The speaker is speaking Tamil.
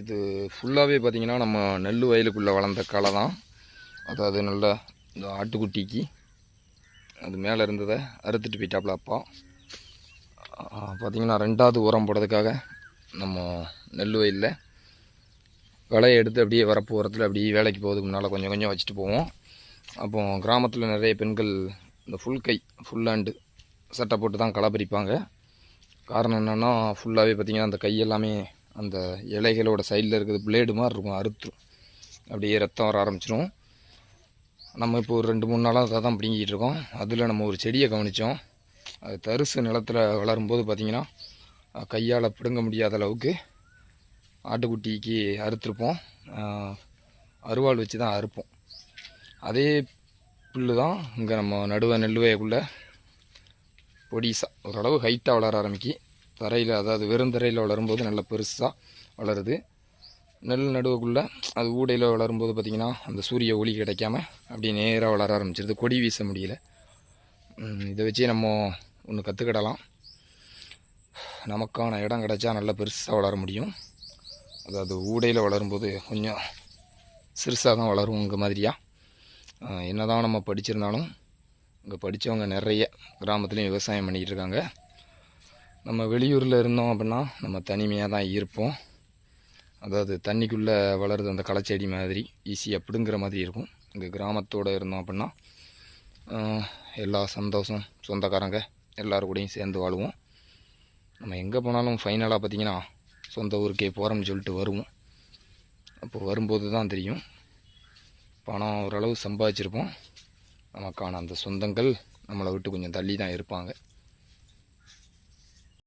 இது ஃபுல்லாகவே பார்த்திங்கன்னா நம்ம நெல் வயலுக்குள்ளே வளர்ந்த களை தான். அதாவது நல்லா இந்த ஆட்டுக்குட்டிக்கு அது மேலே இருந்ததை அறுத்துட்டு போயிட்டாப்புல அப்பா. பார்த்திங்கன்னா ரெண்டாவது உரம் போடுறதுக்காக நம்ம நெல் வயலில் களையை எடுத்து அப்படியே வரப்பு ஓரத்தில் அப்படியே வேலைக்கு போகிறதுக்கு முன்னால் கொஞ்சம் கொஞ்சம் வச்சுட்டு போவோம். அப்போ கிராமத்தில் நிறைய பெண்கள் இந்த ஃபுல் கை ஃபுல் ஹேண்டு சட்டை போட்டு தான் களை பறிப்பாங்க. காரணம் என்னென்னா ஃபுல்லாகவே பார்த்திங்கன்னா அந்த கை எல்லாமே அந்த இலைகளோட சைடில் இருக்கிறது பிளேடு மாதிரி இருக்கும் அறுத்துரும் அப்படியே ரத்தம் வர ஆரம்பிச்சிடும் நம்ம இப்போ ஒரு ரெண்டு மூணு நாளாக அதை தான் பிடிங்கிட்டு இருக்கோம். அதில் நம்ம ஒரு செடியை கவனித்தோம் அது தரிசு நிலத்தில் வளரும்போது பார்த்திங்கன்னா கையால் பிடுங்க முடியாத அளவுக்கு ஆட்டுக்குட்டிக்கு அறுத்துருப்போம். அருவாள் வச்சு தான் அறுப்போம். அதே புல்லு தான் இங்கே நம்ம நடுவ நெல்லுவையக்குள்ளே பொடிசா ஓரளவு ஹைட்டாக வளர ஆரம்பிக்கும் தரையில் அதாவது வெறும் தரையில் வளரும்போது நல்ல பெருசாக வளருது. நெல் நடுவுக்குள்ளே அது ஊடையில் வளரும்போது பார்த்திங்கன்னா அந்த சூரிய ஒளி கிடைக்காம அப்படியே நேராக வளர ஆரம்பிச்சிருது. கொடி வீச முடியல. இதை வச்சு நம்ம ஒன்று கற்றுக்கிடலாம் நமக்கான இடம் கிடைச்சா நல்லா பெருசாக வளர முடியும். அதாவது ஊடையில் வளரும்போது கொஞ்சம் சிறுசாக தான் வளரும் உங்கள் மாதிரியா? என்ன தான் நம்ம படிச்சிருந்தாலும் இங்கே படித்தவங்க நிறைய கிராமத்துலேயும் விவசாயம் பண்ணிக்கிட்டு இருக்காங்க. நம்ம வெளியூரில் இருந்தோம் அப்படின்னா நம்ம தனிமையாக தான் இருப்போம். அதாவது தண்ணிக்குள்ளே வளருது அந்த களைச்செடி மாதிரி ஈஸியாக பிடுங்குற மாதிரி இருக்கும். இங்கே கிராமத்தோடு இருந்தோம் அப்படின்னா எல்லா சந்தோஷம் சொந்தக்காரங்க எல்லோரு கூடயும் சேர்ந்து வாழுவோம். நம்ம எங்கே போனாலும் ஃபைனலாக பார்த்திங்கன்னா சொந்த ஊருக்கே போகிறோம்னு சொல்லிட்டு வருவோம். அப்போ வரும்போது தான் தெரியும். பணம் ஓரளவு சம்பாதிச்சிருப்போம். நமக்கான அந்த சொந்தங்கள் நம்மளை விட்டு கொஞ்சம் தள்ளி தான் இருப்பாங்க.